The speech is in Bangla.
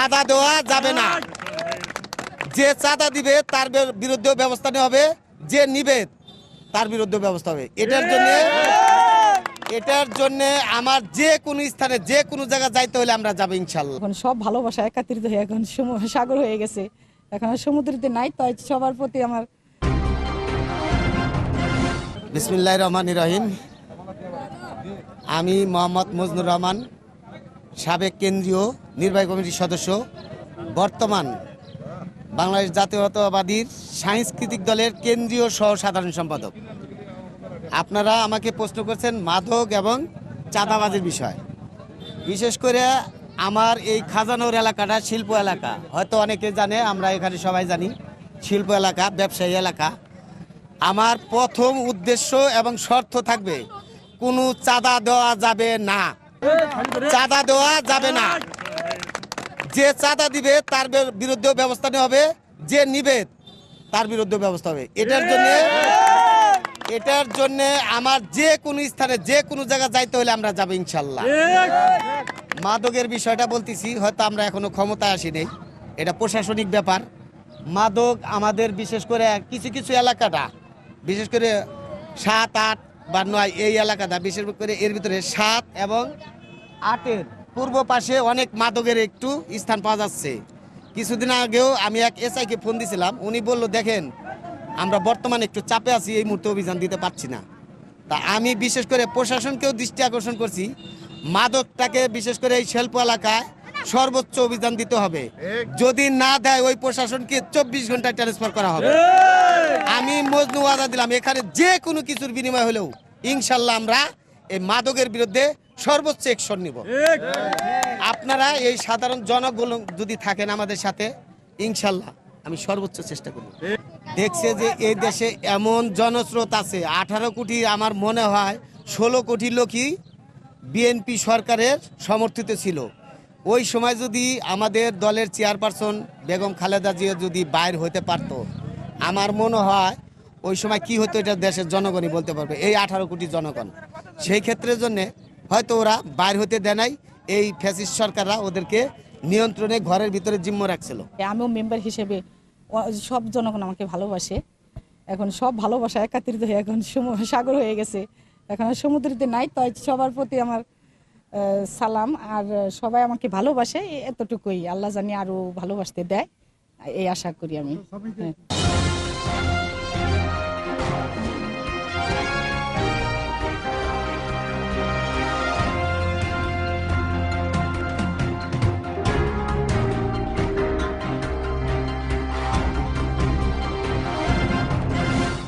চাঁদা দেওয়া যাবে না। যে চাঁদা দিবে তার বিরুদ্ধেও ব্যবস্থা নেওয়া হবে। যে নিবে তার বিরুদ্ধে ব্যবস্থা হবে। এটার জন্য এটার জন্য আমার যে কোনো স্থানে যে কোনো জায়গায় যাইতে হলে আমরা যাব ইনশাল্লাহ। এখন সব ভালোবাসা একাত্রিত হয়ে এখন সমু- সাগর হয়ে গেছে। এখন সমুদ্রতে নাই তাই সবার প্রতি আমার বিসমিল্লাহ রহমান রহিম। আমি মোহাম্মদ মজনুর রহমান। সাবেক কেন্দ্রীয় নির্বাহী কমিটির সদস্য, বর্তমান বাংলাদেশ জাতীয়তাবাদীর সাংস্কৃতিক দলের কেন্দ্রীয় সহ সাধারণ সম্পাদক। আপনারা আমাকে প্রশ্ন করছেন মাদক এবং চাঁদাবাজির বিষয়। বিশেষ করে আমার এই খাজানোর এলাকাটা শিল্প এলাকা। হয়তো অনেকে জানে, আমরা এখানে সবাই জানি, শিল্প এলাকা, ব্যবসায়ী এলাকা। আমার প্রথম উদ্দেশ্য এবং শর্ত থাকবে, কোনো চাঁদা দেওয়া যাবে না। চাঁদা দেওয়া যাবে না। যে চাঁদা দিবে, তার বিরুদ্ধেও ব্যবস্থা নেওয়া হবে। যে নিবে, তার বিরুদ্ধে ব্যবস্থা হবে। এটার জন্য এটার জন্য আমার যে কোনো স্থানে, যে কোনো জায়গায় যাইতে হলে আমরা যাব ইনশাল্লাহ। মাদকের বিষয়টা বলতেছি, হয়তো আমরা এখনও ক্ষমতায় আসি নেই। এটা প্রশাসনিক ব্যাপার। মাদক আমাদের বিশেষ করে কিছু কিছু এলাকাটা, বিশেষ করে সাত, আট বা নয় এই এলাকাটা বিশেষ করে এর ভিতরে সাত এবং আটের। পূর্ব পাশে অনেক মাদকের একটু স্থান পাওয়া যাচ্ছে। কিছুদিন আগেও আমি এক এসআইকে ফোন দিছিলাম। উনি বলল দেখেন আমরা বর্তমানে একটু চাপে আছি এই মুহূর্তে অভিযান দিতে পারছি না। তা আমি বিশেষ করে প্রশাসনকেও দৃষ্টি আকর্ষণ করছি। মাদকটাকে বিশেষ করে এই শিল্প এলাকায় সর্বোচ্চ অভিযান দিতে হবে। যদি না দেয় ওই প্রশাসনকে চব্বিশ ঘন্টায় ট্রান্সফার করা হবে। মজনু ওয়াদা দিলাম, এখানে যে কোনো কিছুর বিনিময় হলেও ইনশাল্লাহ আমরা এই মাদকের বিরুদ্ধে সর্বোচ্চ অ্যাকশন নিব। আপনারা এই সাধারণ জনগণ যদি থাকেন আমাদের সাথে, ইনশাল্লাহ আমি সর্বোচ্চ চেষ্টা করব। দেখছে যে এই দেশে এমন জনস্রোত আছে, আঠারো কোটি আমার মনে হয় ষোলো কোটি লোকই বিএনপি সরকারের সমর্থিত ছিল। ওই সময় যদি আমাদের দলের চেয়ারপারসন বেগম খালেদা জিয়া যদি বাইর হতে পারতো, আমার মনে হয় ওই সময় কি হতো এটা দেশের জনগণই বলতে পারবে। এই আঠারো কোটি জনগণ। সেই ক্ষেত্রের জন্যে হয়তো ওরা বাইর হতে দেয় নাই। এই ফ্যাসিস্ট সরকাররা ওদেরকে নিয়ন্ত্রণে ঘরের ভিতরে জিম্ম রাখছিল। আমিও মেম্বার হিসেবে ও- সব জনগণ আমাকে ভালোবাসে। এখন সব ভালোবাসা একাত্রিত হয়ে এখন সমু- সাগর হয়ে গেছে। এখন সমুদ্রতে নাই তাই সবার প্রতি আমার সালাম। আর সবাই আমাকে ভালোবাসে এতটুকুই। আল্লাহ জানি আরও ভালোবাসতে দেয় এই আশা করি আমি। হ্যাঁ।